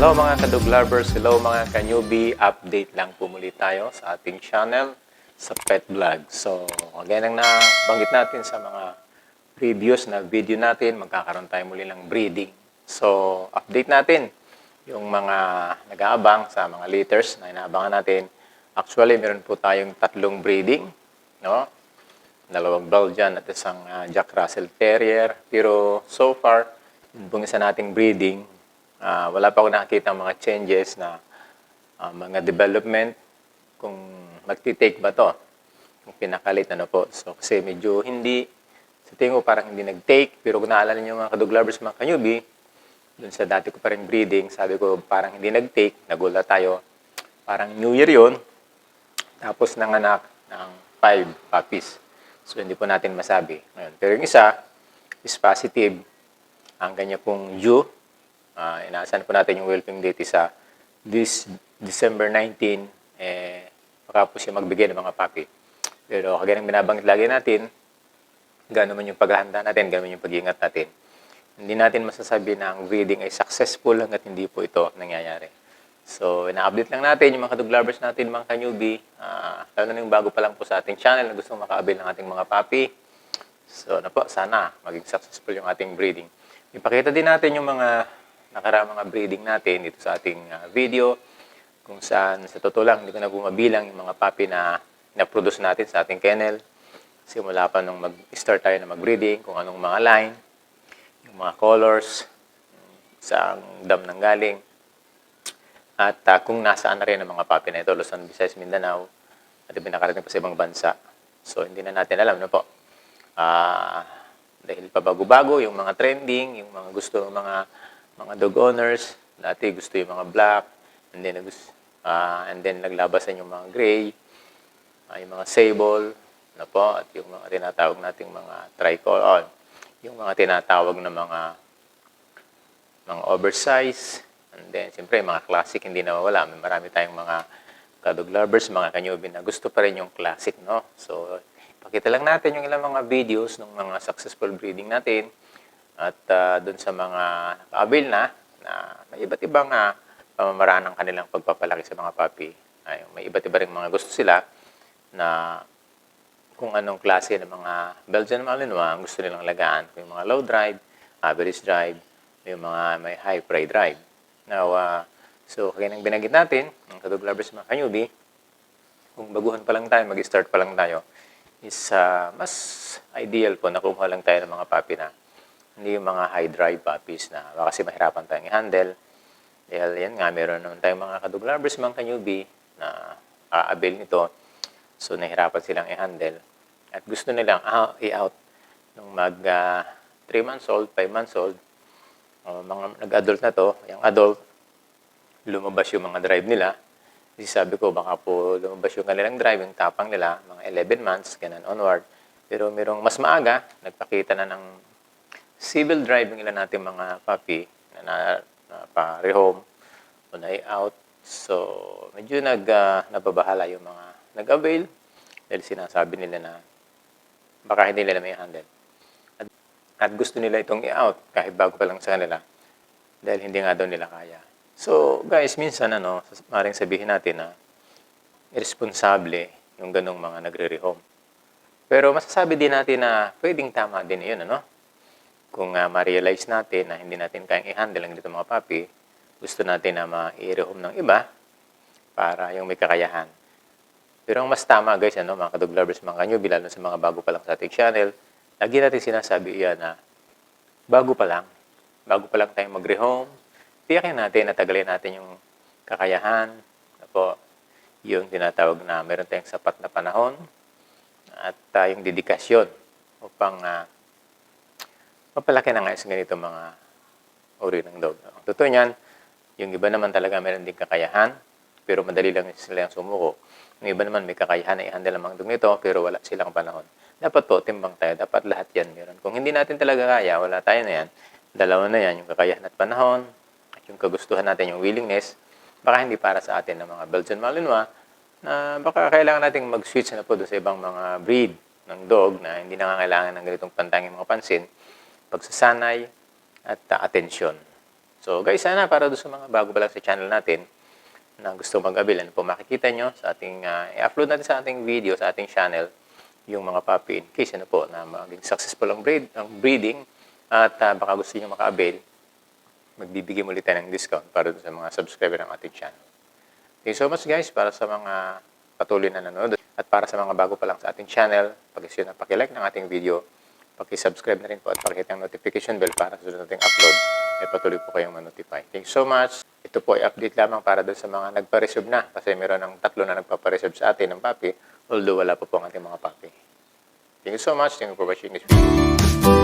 Hello mga kadog lovers, hello mga ka-newbie, update lang po muli tayo sa ating channel sa Pet Vlog. So, again ang nabanggit natin sa mga previous na video natin, magkakaroon tayo muli ng breeding. So, update natin yung mga nag-aabang sa mga litters na inaabangan natin. Actually, meron po tayong tatlong breeding, no? Dalawang Belgian at isang ah, Jack Russell Terrier. Pero so far, yung isa nating breeding, ah, wala pa ako nakakita mga changes na ah, mga development kung magti-take ba to. Yung pinakalit ano po. So kasi medyo hindi, sa tingin ko parang hindi nag-take. Pero kung naalala niyo mga kadog lovers, mga kanyubi, dun sa dati ko pa rin breeding, sabi ko parang hindi nag-take, nagulat tayo. Parang New Year yun. Tapos nanganak ng five puppies. So hindi po natin masabi. Ngayon, pero yung isa is positive. Ang kanya pong due, ah, inaasahan po natin yung whelping date sa this December 19, eh, baka po siya magbigay ng mga puppy. Pero kagaya ng binabanggit lagi natin, gano'n man yung paghahanda natin, gano'n yung pag-iingat natin. Hindi natin masasabi na ang breeding ay successful hanggat hindi po ito nangyayari. So, ina-update lang natin yung mga kadog lovers natin, mga ka-newbie. ah, lalo na yung bago pa lang po sa ating channel na gusto makaabil ng ating mga puppy. So, ano po, sana maging successful yung ating breeding. Ipakita din natin yung mga nakaraang mga breeding natin dito sa ating ah, video kung saan sa totoo lang hindi ko na bumabilang yung mga puppy na na-produce natin sa ating kennel. Simula pa nung mag-start tayo na mag-breeding, kung anong mga line, yung mga colors, saan dam nang galing, at ah, kung nasaan na rin ang mga puppy na ito, Luzon, Visayas, Mindanao, at binakarating pa sa ibang bansa. So, hindi na natin alam, no po? Ah, dahil pabago-bago, yung mga trending, yung mga gusto ng mga mga dog owners, dati gusto yung mga black, and then, gusto, and then naglabasan yung mga gray, ah, yung mga sable, na po, at yung mga tinatawag nating mga tricolor, yung mga tinatawag na mga mga oversize, and then, siyempre, mga classic hindi nawawala. May marami tayong mga kadog lovers, mga kanyubin na gusto pa rin yung classic, no? So, pakita lang natin yung ilang mga videos ng mga successful breeding natin at uh, dun sa mga nakaabil na, na may iba't ibang uh, pamamaraan ng kanilang pagpapalaki sa mga puppy. Ay, may iba't iba rin mga gusto sila na kung anong klase ng mga Belgian Malinois ang gusto nilang lagaan. Kung yung mga low drive, average drive, yung mga may high prey drive. Now, uh, so kaya nang binanggit natin, ang kadog lovers mga kanyubi, kung baguhan pa lang tayo, mag-start pa lang tayo, is uh, mas ideal po na kumuha lang tayo ng mga puppy na hindi yung mga high drive puppies na kasi mahirapan tayong i-handle. Dahil yan nga, meron naman tayong mga kadog lovers, mga kanyubi na aabil nito. So, nahirapan silang i-handle. At gusto nilang ah, i-out nung mag 3 months old, 5 months old, uh, mga nag-adult na to, yung adult, lumabas yung mga drive nila. Kasi sabi ko, baka po lumabas yung kanilang drive, yung tapang nila, mga 11 months, ganun onward. Pero merong mas maaga, nagpakita na ng civil drive yung ilan natin mga puppy na, na, na pa-rehome o na-out. So, medyo nag, uh, nababahala yung mga nag-avail dahil sinasabi nila na baka hindi nila may handle. At, at gusto nila itong i-out kahit bago pa lang sa kanila dahil hindi nga daw nila kaya. So, guys, minsan, ano, maring sabihin natin na irresponsable yung ganong mga nagre-rehome. Pero masasabi din natin na pwedeng tama din yun, ano? Kung uh, ma-realize natin na hindi natin kayang i-handle ang dito mga papi, gusto natin na ma-rehome ng iba para yung may kakayahan. Pero ang mas tama, guys, ano, mga kadog lovers, mga kanyo, lalo sa mga bago pa lang sa ating channel, lagi natin sinasabi iyan na bago pa lang, bago pa lang tayong mag-rehome, tiyakin natin na tagalin natin yung kakayahan, na po, yung tinatawag na meron tayong sapat na panahon, at uh, yung dedikasyon upang uh, mapalaki na nga sa ganito mga uri ng dog. Totoo niyan, yung iba naman talaga meron din kakayahan, pero madali lang sila yung sumuko. Yung iba naman may kakayahan na i-handle ang mga nito, pero wala silang panahon. Dapat po, timbang tayo. Dapat lahat yan meron. Kung hindi natin talaga kaya, wala tayo na yan. Dalawa na yan, yung kakayahan at panahon, at yung kagustuhan natin, yung willingness, baka hindi para sa atin ng mga Belgian Malinois, na baka kailangan nating mag-switch na po doon sa ibang mga breed ng dog na hindi na kailangan ng ganitong pantangin mga pansin, pagsasanay at uh, atensyon. So guys, sana para doon sa mga bago pa lang sa channel natin na gusto mag-avail, ano po makikita nyo sa ating, ah, i-upload natin sa ating video, sa ating channel, yung mga puppy in case ano po na maging successful ang, breed, ang breeding at ah, baka gusto nyo maka-avail, magbibigay ulit tayo ng discount para sa mga subscriber ng ating channel. Thank you so much guys para sa mga patuloy na nanonood at para sa mga bago pa lang sa ating channel, pag-issue na pag-like ng ating video, pag-subscribe na rin po at pakihit ang notification bell para sa sunod nating upload ay patuloy po kayong ma-notify. Thank you so much. Ito po ay update lamang para doon sa mga nagpa-reserve na kasi meron ng tatlo na nagpa-reserve sa atin ng puppy although wala pa po ang ating mga puppy. Thank you so much. Thank you for watching this video.